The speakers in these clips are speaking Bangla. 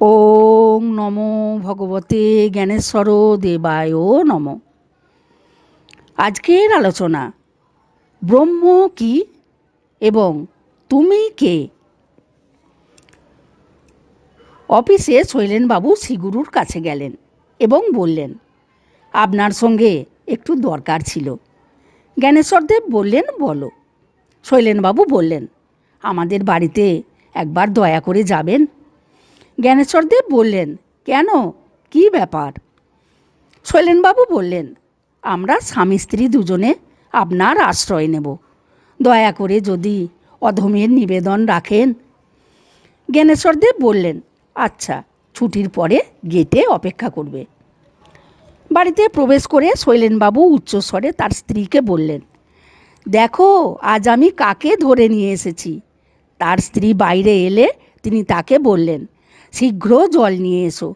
ওং নমো ভগবতে জ্ঞানেশ্বর দেবায় নম। আজকের আলোচনা, ব্রহ্ম কি এবং তুমি কে? অফিসে শৈলেনবাবু শ্রীগুরুর কাছে গেলেন এবং বললেন, আপনার সঙ্গে একটু দরকার ছিল। জ্ঞানেশ্বরদেব বললেন, বলো। শৈলেনবাবু বললেন, আমাদের বাড়িতে একবার দয়া করে যাবেন। জ্ঞানেশ্বরদেব বললেন, কেন? কি ব্যাপার? শৈলেনবাবু বললেন, আমরা স্বামী স্ত্রী দুজনে আপনার আশ্রয় নেব। দয়া করে যদি অধমের নিবেদন রাখেন। জ্ঞানেশ্বরদেব বললেন আচ্ছা ছুটির পরে গেটে অপেক্ষা করবে। বাড়িতে প্রবেশ করে শৈলেনবাবু উচ্চস্বরে তার স্ত্রীকে বললেন, দেখো, আজ আমি কাকে ধরে নিয়ে এসেছি? তার স্ত্রী বাইরে এলে তিনি তাকে বললেন শীঘ্র জল নিয়ে এসো।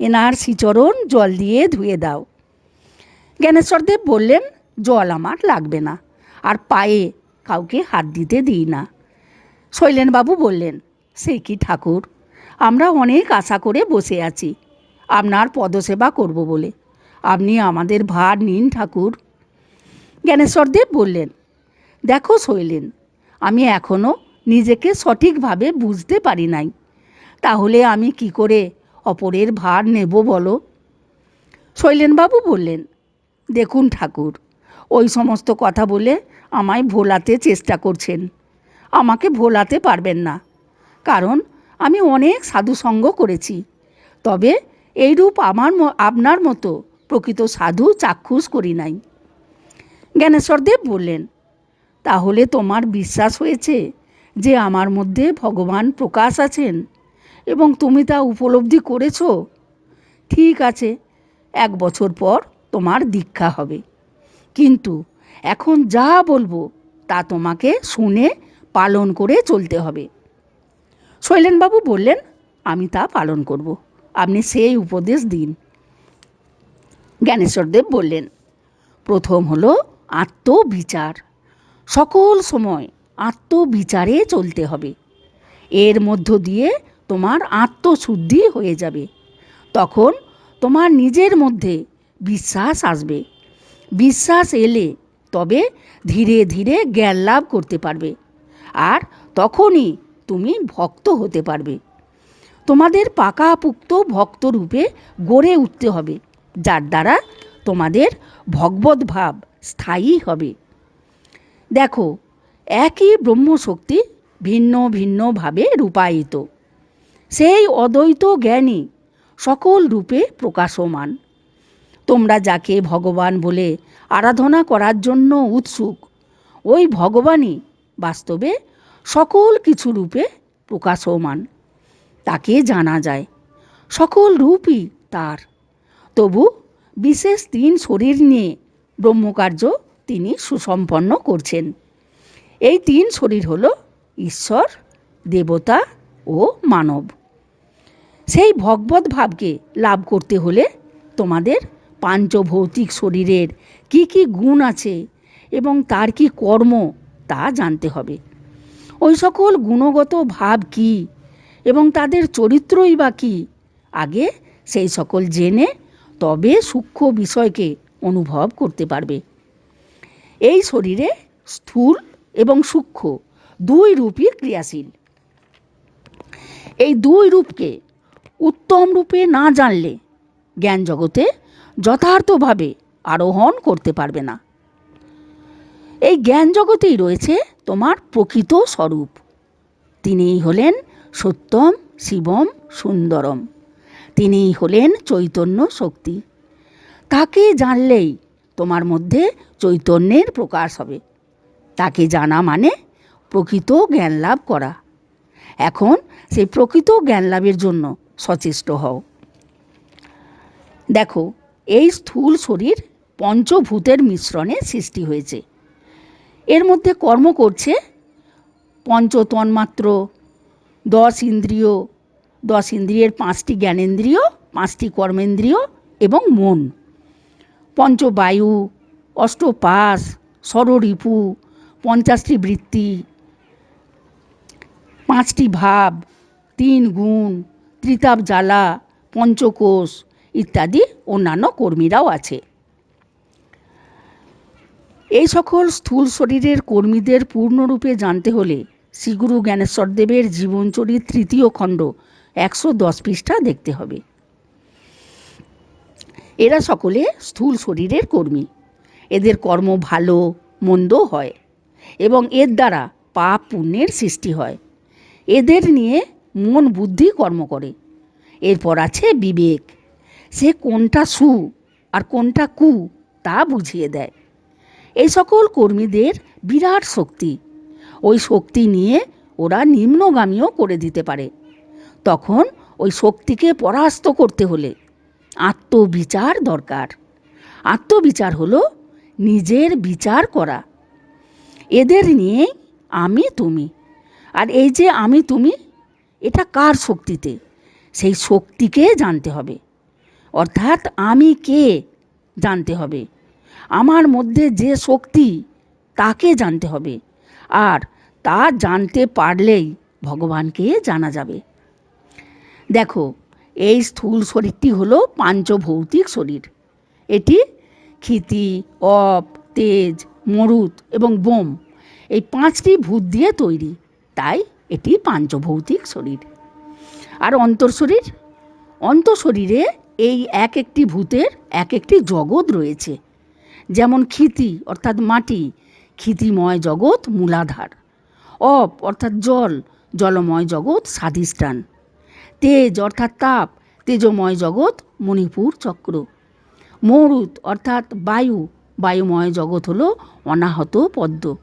এনার শ্রীচরণ জল দিয়ে ধুয়ে দাও। জ্ঞানেশ্বরদেব বললেন, জল আমার লাগবে না, আর পায়ে কাউকে হাত দিতে দিই না। শৈলেনবাবু বললেন, সে কি ঠাকুর, আমরা অনেক আশা করে বসে আছি, আপনার পদসেবা করব বলে। আপনি আমাদের ভার নিন ঠাকুর। জ্ঞানেশ্বরদেব বললেন, দেখো শৈলেন, আমি এখনও নিজেকে সঠিকভাবে বুঝতে পারি নাই। তাহলে আমি কি করে অপরের ভার নেব বলো? শৈলেনবাবু বললেন, দেখুন ঠাকুর, ওই সমস্ত কথা বলে আমায় ভোলাতে চেষ্টা করছেন। আমাকে ভোলাতে পারবেন না। কারণ আমি অনেক সাধুসঙ্গ করেছি। তবে এইরূপ আমার আপনার মতো প্রকৃত সাধু চাক্ষুষ করি নাই। জ্ঞানেশ্বরদেব বললেন, তাহলে তোমার বিশ্বাস হয়েছে যে আমার মধ্যে ভগবান প্রকাশ আছেন? এবং তুমি তা উপলব্ধি করেছ? ঠিক আছে, এক বছর পর তোমার দীক্ষা হবে। কিন্তু এখন যা বলব তা তোমাকে শুনে পালন করে চলতে হবে। শৈলেনবাবু বললেন, আমি তা পালন করব, আপনি সেই উপদেশ দিন। জ্ঞানেশ্বরদেব বললেন, প্রথম হলো আত্মবিচার। সকল সময় আত্মবিচারে চলতে হবে। এর মধ্য দিয়ে তোমার আত্মশুদ্ধি হয়ে যাবে। তখন তোমার নিজের মধ্যে বিশ্বাস আসবে। বিশ্বাস এলে তবে ধীরে ধীরে জ্ঞান লাভ করতে পারবে আর তখনই তুমি ভক্ত হতে পারবে। তোমাদের পাকাপুক্ত ভক্তরূপে গড়ে উঠতে হবে, যার দ্বারা তোমাদের ভগবত ভাব স্থায়ী হবে। দেখো, একই ব্রহ্মশক্তি ভিন্ন ভিন্নভাবে রূপায়িত। সেই অদ্বৈত জ্ঞানী সকল রূপে প্রকাশমান। তোমরা যাকে ভগবান বলে আরাধনা করার জন্য উৎসুক, ওই ভগবানই বাস্তবে সকল কিছু রূপে প্রকাশমান। তাকে জানা যায়, সকল রূপই তার। তবু বিশেষ তিন শরীর নিয়ে ব্রহ্মকার্য তিনি সুসম্পন্ন করছেন। এই তিন শরীর হল ঈশ্বর, দেবতা ও মানব। সেই ভগবত ভাবকে লাভ করতে হলে তোমাদের পাঞ্চভৌতিক শরীরের কি কি গুণ আছে এবং তার কি কর্ম তা জানতে হবে। ওই সকল গুণগত ভাব কি এবং তাদের চরিত্রই বা কী? আগে সেই সকল জেনে তবে সূক্ষ্ম বিষয়কে অনুভব করতে পারবে। এই শরীরে স্থূল এবং সূক্ষ্ম দুই রূপই ক্রিয়াশীল। এই দুই রূপকে উত্তম রূপে না জানলে জ্ঞান জগতে যথার্থভাবে আরোহণ করতে পারবে না। এই জ্ঞান জগতেই রয়েছে তোমার প্রকৃত স্বরূপ। তিনিই হলেন সত্যম, শিবম, সুন্দরম। তিনিই হলেন চৈতন্য শক্তি। তাকে জানলেই তোমার মধ্যে চৈতন্যের প্রকাশ হবে। তাকে জানা মানে প্রকৃত জ্ঞান লাভ করা। এখন সেই প্রকৃত জ্ঞান লাভের জন্য সচেষ্ট হও। দেখো, এই স্থূল শরীর পঞ্চভূতের মিশ্রণে সৃষ্টি হয়েছে। এর মধ্যে কর্ম করছে পঞ্চতন্মাত্র দশ ইন্দ্রিয়, দশ ইন্দ্রিয়ের পাঁচটি জ্ঞানেন্দ্রিয়, পাঁচটি কর্মেন্দ্রিয় এবং মন। পঞ্চবায়ু, অষ্টপাশ ষড়রিপু পঞ্চাশটি বৃত্তি, পাঁচটি ভাব তিন গুণ, ত্রিতাপ জ্বালা, পঞ্চকোষ ইত্যাদি অন্যান্য কর্মীরাও আছে। এই সকল স্থূল শরীরের কর্মীদের পূর্ণরূপে জানতে হলে শ্রীগুরু জ্ঞানেশ্বরদেবের জীবনচরিত তৃতীয় খণ্ড একশো দশ পৃষ্ঠা দেখতে হবে। এরা সকলে স্থূল শরীরের কর্মী। এদের কর্ম ভালো মন্দ হয় এবং এর দ্বারা পাপ পুণ্যের সৃষ্টি হয়। এদের নিয়ে মন বুদ্ধি কর্ম করে। এরপর আছে বিবেক। সে কোনটা সু আর কোনটা কু তা বুঝিয়ে দেয়। এই সকল কর্মীদের বিরাট শক্তি। ওই শক্তি নিয়ে ওরা নিম্নগামীও করে দিতে পারে। তখন ওই শক্তিকে পরাস্ত করতে হলে আত্মবিচার দরকার। আত্মবিচার হলো নিজের বিচার করা। এদের নিয়ে আমি তুমি। আর এই যে আমি তুমি এটা কার শক্তিতে? সেই শক্তিকে জানতে হবে। অর্থাৎ আমি কে জানতে হবে? আমার মধ্যে যে শক্তি, তাকে জানতে হবে। আর তা জানতে পারলেই ভগবানকে জানা যাবে। দেখো, এই স্থূল শরীরটি হলো পাঞ্চভৌতিক শরীর। এটি ক্ষিতি, অপ, তেজ, মরুত এবং বোম, এই পাঁচটি ভূত দিয়ে তৈরি। তাই এটি পাঞ্চভৌতিক শরীর। আর অন্তঃশরীর অন্তঃশরীরে এই এক একটি ভূতের এক একটি জগৎ রয়েছে। যেমন ক্ষিতি, অর্থাৎ মাটি, ক্ষিতিময় জগৎ মূলাধার। অপ, অর্থাৎ জল, জলময় জগৎ স্বাধিষ্ঠান। তেজ, অর্থাৎ তাপ, তেজময় জগৎ মণিপুর চক্র। মরুত, অর্থাৎ বায়ু, বায়ুময় জগৎ হলো অনাহত পদ্ম।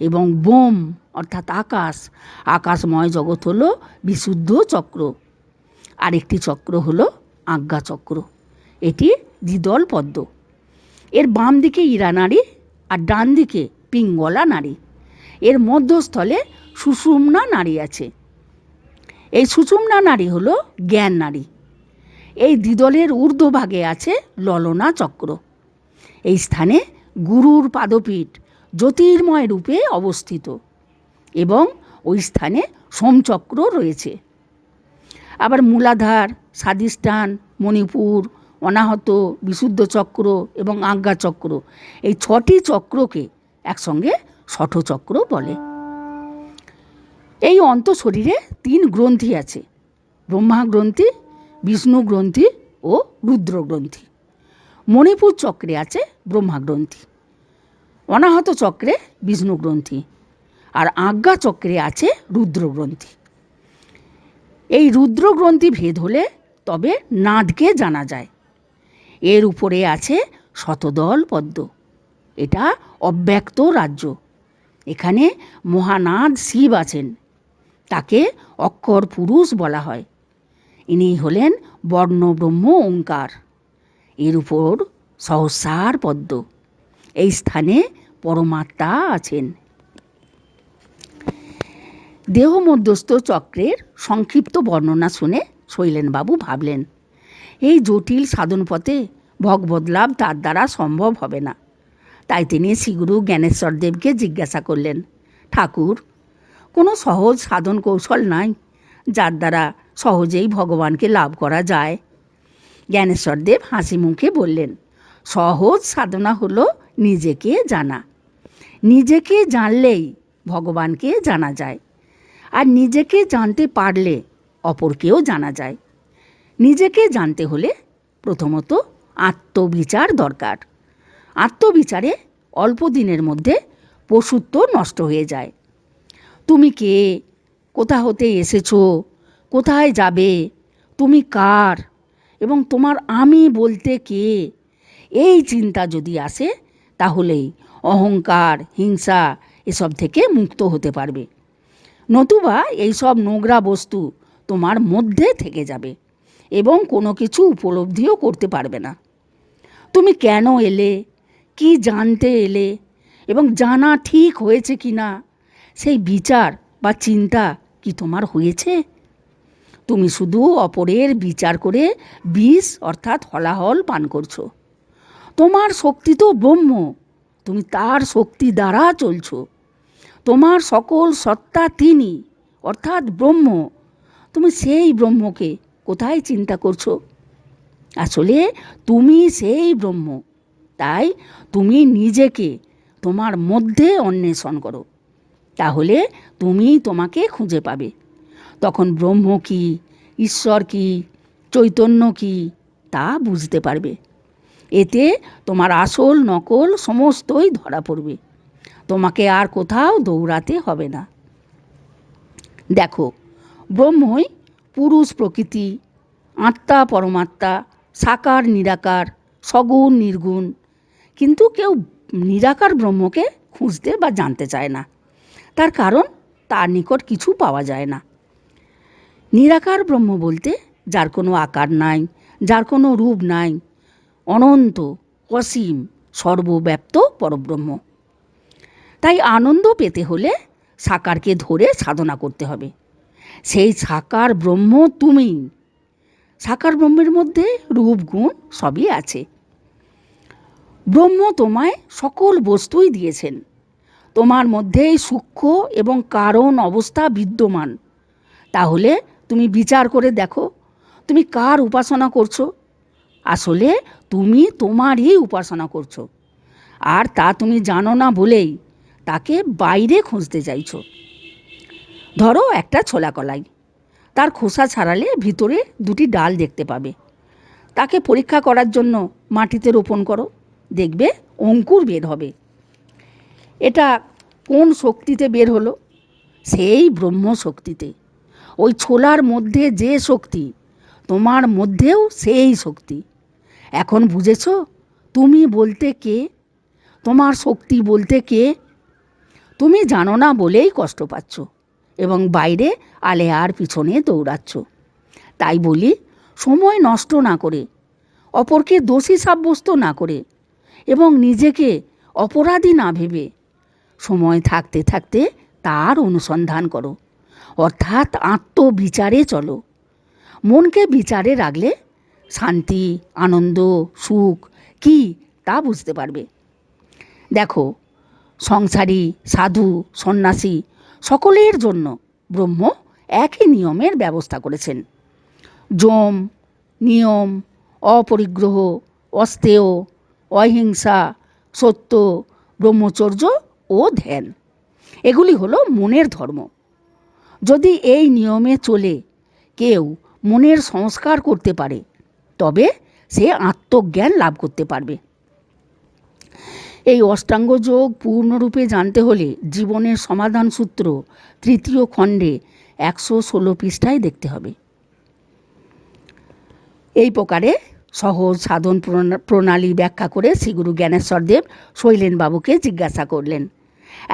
এবং বোম, অর্থাৎ আকাশ, আকাশময় জগৎ হলো বিশুদ্ধ চক্র। আরেকটি চক্র হলো আজ্ঞা চক্র। এটি দ্বিদল পদ্ম। এর বাম দিকে ইরা নারী আর ডান দিকে পিঙ্গলা নারী। এর মধ্যস্থলে সুষুম্না নারী আছে। এই সুষুম্না নারী হলো জ্ঞান নারী। এই দ্বিদলের ঊর্ধ্বভাগে আছে ললনা চক্র। এই স্থানে গুরুর পাদপীঠ জ্যোতির্ময় রূপে অবস্থিত এবং ওই স্থানে সোমচক্র রয়েছে। আবার মূলাধার স্বাদিষ্ঠান মণিপুর, অনাহত বিশুদ্ধ চক্র এবং আজ্ঞা চক্র এই ছটি চক্রকে একসঙ্গে ষঠচক্র বলে। এই অন্তঃশরীরে তিন গ্রন্থি আছে ব্রহ্মা গ্রন্থি বিষ্ণু গ্রন্থি ও রুদ্র গ্রন্থি মণিপুর চক্রে আছে ব্রহ্মা গ্রন্থি অনাহত চক্রে বিষ্ণু গ্রন্থি আর আজ্ঞা চক্রে আছে রুদ্র গ্রন্থি এই রুদ্র গ্রন্থি ভেদ হলে তবে নাদকে জানা যায়। এর উপরে আছে শতদল পদ্ম। এটা অব্যক্ত রাজ্য। এখানে মহানাদ শিব আছেন। তাকে অক্ষর পুরুষ বলা হয়। ইনি হলেন বর্ণব্রহ্ম ওঙ্কার। এর উপর সহস্রার পদ্ম। এই স্থানে পরমাত্মা আছেন। দেহ মধ্যস্থ চক্রের সংক্ষিপ্ত বর্ণনা শুনে শৈলেনবাবু ভাবলেন, এই জটিল সাধন পথে ভগবত লাভ তার দ্বারা সম্ভব হবে না। তাই তিনি শ্রীগুরু জ্ঞানেশ্বর দেবকে জিজ্ঞাসা করলেন, ঠাকুর, কোনো সহজ সাধন কৌশল নাই যার দ্বারা সহজেই ভগবানকে লাভ করা যায়? জ্ঞানেশ্বর দেব হাসি মুখে বললেন, সহজ সাধনা হলো নিজেকে জানা। নিজেকে জানলেই ভগবানকে জানা যায়। আর নিজেকে জানতে পারলে অপরকেও জানা যায়। নিজেকে জানতে হলে প্রথমত আত্মবিচার দরকার। আত্মবিচারে অল্প দিনের মধ্যে পশুত্ব নষ্ট হয়ে যায়। তুমি কে? কোথা হতে এসেছ? কোথায় যাবে? তুমি কার? এবং তোমার আমি বলতে কে? এই চিন্তা যদি আসে, তাহলেই অহংকার, হিংসা এসব থেকে মুক্ত হতে পারবে। নতুবা এইসব নোংরা বস্তু তোমার মধ্যে থেকে যাবে এবং কোনো কিছু উপলব্ধিও করতে পারবে না। তুমি কেন এলে? কি জানতে এলে? এবং জানা ঠিক হয়েছে কি না? সেই বিচার বা চিন্তা কি তোমার হয়েছে? তুমি শুধু অপরের বিচার করে বিষ অর্থাৎ হলাহল পান করছ। তোমার শক্তি তো ব্রহ্ম। তুমি তার শক্তি দ্বারা চলছ। তোমার সকল সত্তা তিনি, অর্থাৎ ব্রহ্ম। তুমি সেই ব্রহ্মকে কোথায় চিন্তা করছ? আসলে তুমি সেই ব্রহ্ম। তাই তুমি নিজেকে তোমার মধ্যে অন্বেষণ করো। তাহলে তুমি তোমাকে খুঁজে পাবে। তখন ব্রহ্ম কি, ঈশ্বর কি, চৈতন্য কি, তা বুঝতে পারবে। এতে তোমার আসল, নকল সমস্তই ধরা পড়বে। তোমাকে আর কোথাও দৌড়াতে হবে না। দেখো, ব্রহ্মই পুরুষ প্রকৃতি, আত্মা পরমাত্মা, সাকার নিরাকার, সগুণ নির্গুণ। কিন্তু কেউ নিরাকার ব্রহ্মকে খুঁজতে বা জানতে চায় না। তার কারণ তার নিকট কিছু পাওয়া যায় না। নিরাকার ব্রহ্ম বলতে যার কোনো আকার নাই, যার কোনো রূপ নাই অনন্ত, অসীম, সর্বব্যাপ্ত পরব্রহ্ম। তাই আনন্দ পেতে হলে সাকারকে ধরে সাধনা করতে হবে। সেই সাকার ব্রহ্ম তুমি। সাকার ব্রহ্মের মধ্যে রূপ, গুণ সবই আছে। ব্রহ্ম তোমায় সকল বস্তুই দিয়েছেন। তোমার মধ্যেই সূক্ষ্ম এবং কারণ অবস্থা বিদ্যমান। তাহলে তুমি বিচার করে দেখো, তুমি কার উপাসনা করছ? আসলে তুমি তোমারই উপাসনা করছ। আর তা তুমি জানো না বলেই তাকে বাইরে খুঁজতে চাইছো। ধরো একটা ছোলা কলাই তার খোসা ছাড়ালে ভিতরে দুটি ডাল দেখতে পাবে। তাকে পরীক্ষা করার জন্য মাটিতে রোপণ করো, দেখবে অঙ্কুর বের হবে। এটা কোন শক্তিতে বের হলো? সেই ব্রহ্ম শক্তিতে ওই ছোলার মধ্যে যে শক্তি তোমার মধ্যেও সেই শক্তি। এখন বুঝেছ? তুমি বলতে কে? তোমার শক্তি বলতে কে? তুমি জানো না বলেই কষ্ট পাচ্ছ এবং বাইরে আলে আর পিছনে দৌড়াচ্ছ। তাই বলি, সময় নষ্ট না করে, অপরকে দোষী সাব্যস্ত না করে এবং নিজেকে অপরাধী না ভেবে সময় থাকতে থাকতে তার অনুসন্ধান করো। অর্থাৎ আত্মবিচারে চলো। মনকে বিচারে রাখলে শান্তি, আনন্দ, সুখ কি তা বুঝতে পারবে। দেখো, সংসারী, সাধু, সন্ন্যাসী সকলের জন্য ব্রহ্ম একই নিয়মের ব্যবস্থা করেছেন। যম, নিয়ম, অপরিগ্রহ, অস্তেয়, অহিংসা, সত্য, ব্রহ্মচর্য ও ধ্যান, এগুলি হলো মনের ধর্ম। যদি এই নিয়মে চলে কেউ মনের সংস্কার করতে পারে, তবে সে আত্মজ্ঞান লাভ করতে পারবে। এই অষ্টাঙ্গ যোগ পূর্ণরূপে জানতে হলে জীবনের সমাধান সূত্র তৃতীয় খণ্ডে একশো ষোলো পৃষ্ঠায় দেখতে হবে। এই প্রকারে সহজ সাধন প্রণালী ব্যাখ্যা করে শ্রীগুরু জ্ঞানেশ্বর জ্ঞানেশ্বরদেব শৈলেনবাবুকে জিজ্ঞাসা করলেন,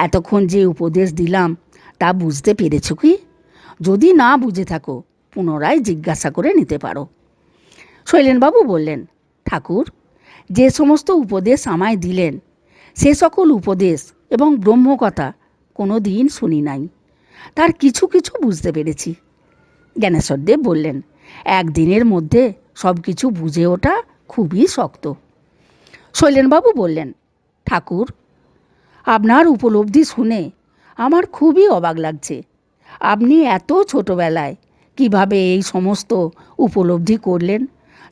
এতক্ষণ যে উপদেশ দিলাম, তা বুঝতে পেরেছ কি? যদি না বুঝে থাকো পুনরায় জিজ্ঞাসা করে নিতে পারো। শৈলেনবাবু বললেন, ঠাকুর, যে সমস্ত উপদেশ আমায় দিলেন, সে সকল উপদেশ এবং ব্রহ্মকথা কোনো দিন শুনি নাই। তার কিছু কিছু বুঝতে পেরেছি। জ্ঞানেশ্বরদেব বললেন, একদিনের মধ্যে সব কিছু বুঝে ওঠা খুবই শক্ত। শৈলেনবাবু বললেন, ঠাকুর, আপনার উপলব্ধি শুনে আমার খুবই অবাক লাগছে। আপনি এত ছোটোবেলায় কীভাবে এই সমস্ত উপলব্ধি করলেন,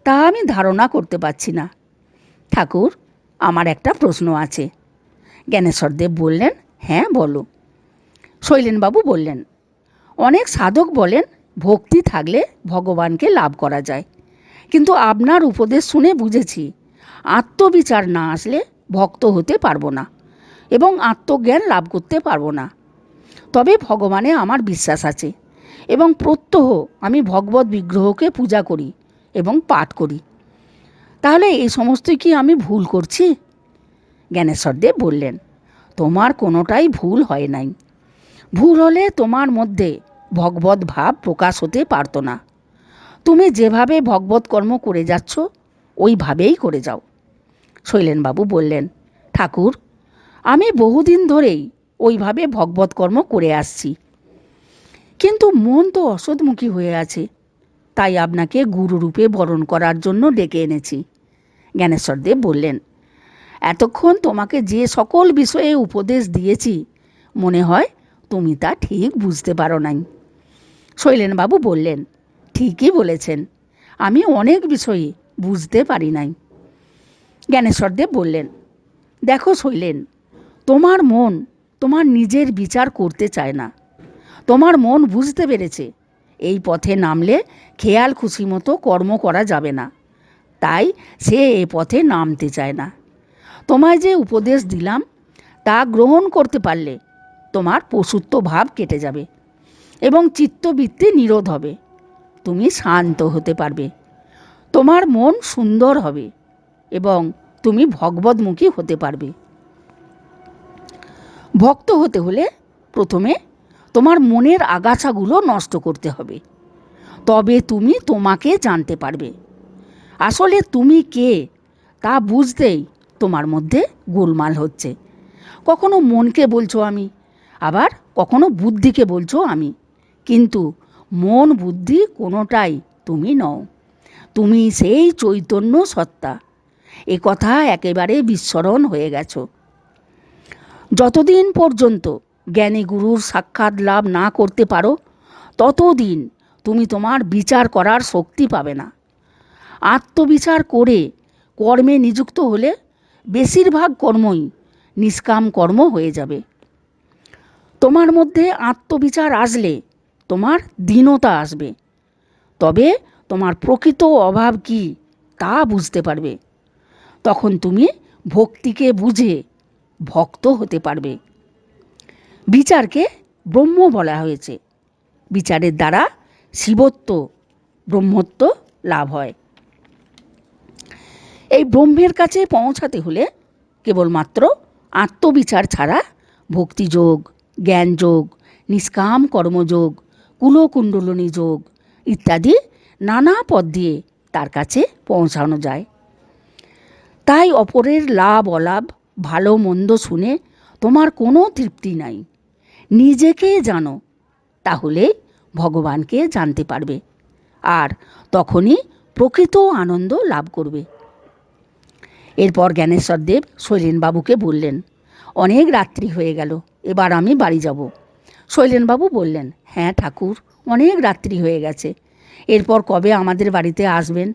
তা আমি ধারণা করতে পারছি না। ঠাকুর, আমার একটা প্রশ্ন আছে। জ্ঞানেশ্বরদেব বললেন হ্যাঁ বলো। শৈলেনবাবু বললেন, অনেক সাধক বলেন, ভক্তি থাকলে ভগবানকে লাভ করা যায়। কিন্তু আপনার উপদেশ শুনে বুঝেছি, আত্মবিচার না আসলে ভক্ত হতে পারব না এবং আত্মজ্ঞান লাভ করতে পারব না। তবে ভগবানে আমার বিশ্বাস আছে এবং প্রত্যহ আমি ভগবত বিগ্রহকে পূজা করি এবং পাঠ করি। তাহলে এই সমস্ত কি আমি ভুল করছি? জ্ঞানেশ্বরদেব বললেন, তোমার কোনোটাই ভুল হয় নাই। ভুল হলে তোমার মধ্যে ভগবত ভাব প্রকাশ হতে পারতো না। তুমি যেভাবে ভগবত কর্ম করে যাচ্ছ, ওইভাবেই করে যাও। শৈলেনবাবু বললেন, ঠাকুর, আমি বহুদিন ধরেই ওইভাবে ভগবত কর্ম করে আসছি। কিন্তু মন তো অসৎমুখী হয়ে আছে। তাই আপনাকে গুরুরূপে বরণ করার জন্য ডেকে এনেছি। জ্ঞানেশ্বরদেব বললেন, এতক্ষণ তোমাকে যে সকল বিষয়ে উপদেশ দিয়েছি, মনে হয় তুমি তা ঠিক বুঝতে পারো নাই। শৈলেনবাবু বললেন, ঠিকই বলেছেন, আমি অনেক বিষয়ে বুঝতে পারি নাই। জ্ঞানেশ্বরদেব বললেন, দেখো শৈলেন, তোমার মন তোমার নিজের বিচার করতে চায় না। তোমার মন বুঝতে পেরেছে। এই পথে নামলে খেয়াল খুশি মতো কর্ম করা যাবে না। তাই সে এ পথে নামতে চায় না। তোমায় যে উপদেশ দিলাম, তা গ্রহণ করতে পারলে তোমার পশুত্ব ভাব কেটে যাবে এবং চিত্তবৃত্তি নিরোধ হবে। তুমি শান্ত হতে পারবে। তোমার মন সুন্দর হবে এবং তুমি ভগবতমুখী হতে পারবে। ভক্ত হতে হলে প্রথমে তোমার মনের আগাছাগুলো নষ্ট করতে হবে। তবে তুমি তোমাকে জানতে পারবে। আসলে তুমি কে, তা বুঝতেই তোমার মধ্যে গোলমাল হচ্ছে। কখনো মনকে বলছো আমি, আবার কখনো বুদ্ধিকে বলছো আমি। কিন্তু মন বুদ্ধি কোনোটাই তুমি নও। তুমি সেই চৈতন্য সত্তা। এ কথা একেবারে বিস্মরণ হয়ে গেছো। যতদিন পর্যন্ত জ্ঞানী গুরুর সাক্ষাৎ লাভ না করতে পারো, ততদিন তুমি তোমার বিচার করার শক্তি পাবে না। আত্মবিচার করে কর্মে নিযুক্ত হলে বেশিরভাগ কর্মই নিষ্কাম কর্ম হয়ে যাবে। তোমার মধ্যে আত্মবিচার আসলে তোমার দীনতা আসবে। তবে তোমার প্রকৃত অভাব কি তা বুঝতে পারবে। তখন তুমি ভক্তিকে বুঝে ভক্ত হতে পারবে। বিচারকে ব্রহ্ম বলা হয়েছে। বিচারের দ্বারা শিবত্ব, ব্রহ্মত্ব লাভ হয়। এই ব্রহ্মের কাছে পৌঁছাতে হলে কেবলমাত্র আত্মবিচার ছাড়া ভক্তিযোগ, জ্ঞানযোগ, নিষ্কাম কর্মযোগ, কুলকুণ্ডলনী যোগ ইত্যাদি নানা পদ দিয়ে তার কাছে পৌঁছানো যায়। তাই অপরের লাভ অলাভ ভালো মন্দ শুনে তোমার কোনো তৃপ্তি নাই। নিজেকে জানো, তাহলে ভগবানকে জানতে পারবে আর তখনই প্রকৃত আনন্দ লাভ করবে। এরপর জ্ঞানেশ্বরদেব শৈলেনবাবুকে বললেন, অনেক রাত্রি হয়ে গেল, এবার আমি বাড়ি যাব। শৈলেনবাবু বললেন হ্যাঁ ঠাকুর, অনেক রাত্রি হয়ে গেছে, এরপর কবে আমাদের বাড়িতে আসবেন?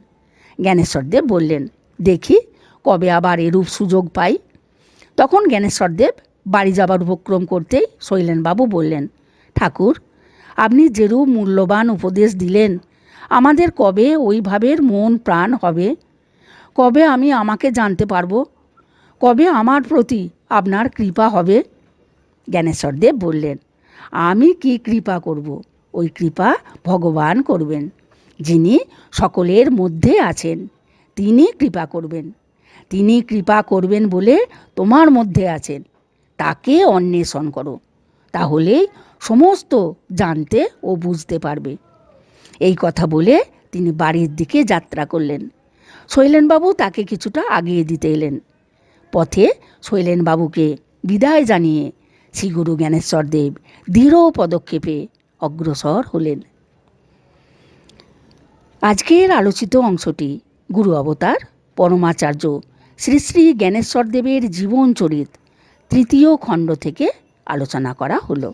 জ্ঞানেশ্বরদেব বললেন, দেখি কবে আবার এরূপ সুযোগ পাই। তখন জ্ঞানেশ্বরদেব বাড়ি যাবার উপক্রম করতেই শৈলেনবাবু বললেন, ঠাকুর, আপনি যেরূপ মূল্যবান উপদেশ দিলেন, আমাদের কবে ওইভাবের মন প্রাণ হবে? কবে আমি আমাকে জানতে পারব? কবে আমার প্রতি আপনার কৃপা হবে? জ্ঞানেশ্বরদেব বললেন, আমি কি কৃপা করব? ওই কৃপা ভগবান করবেন, যিনি সকলের মধ্যে আছেন, তিনি কৃপা করবেন। তিনি কৃপা করবেন বলে তোমার মধ্যে আছেন। তাকে অন্বেষণ করো। তাহলেই সমস্ত জানতে ও বুঝতে পারবে। এই কথা বলে তিনি বাড়ির দিকে যাত্রা করলেন। শৈলেনবাবু তাকে কিছুটা আগিয়ে দিতে এলেন। পথে শৈলেনবাবুকে বিদায় জানিয়ে শ্রীগুরু জ্ঞানেশ্বরদেব দৃঢ় পদক্ষেপে অগ্রসর হলেন। আজকের আলোচিত অংশটি গুরু অবতার, পরমাচার্য শ্রী শ্রী জ্ঞানেশ্বরদেবের জীবন চরিত তৃতীয় খণ্ড থেকে আলোচনা করা হলো।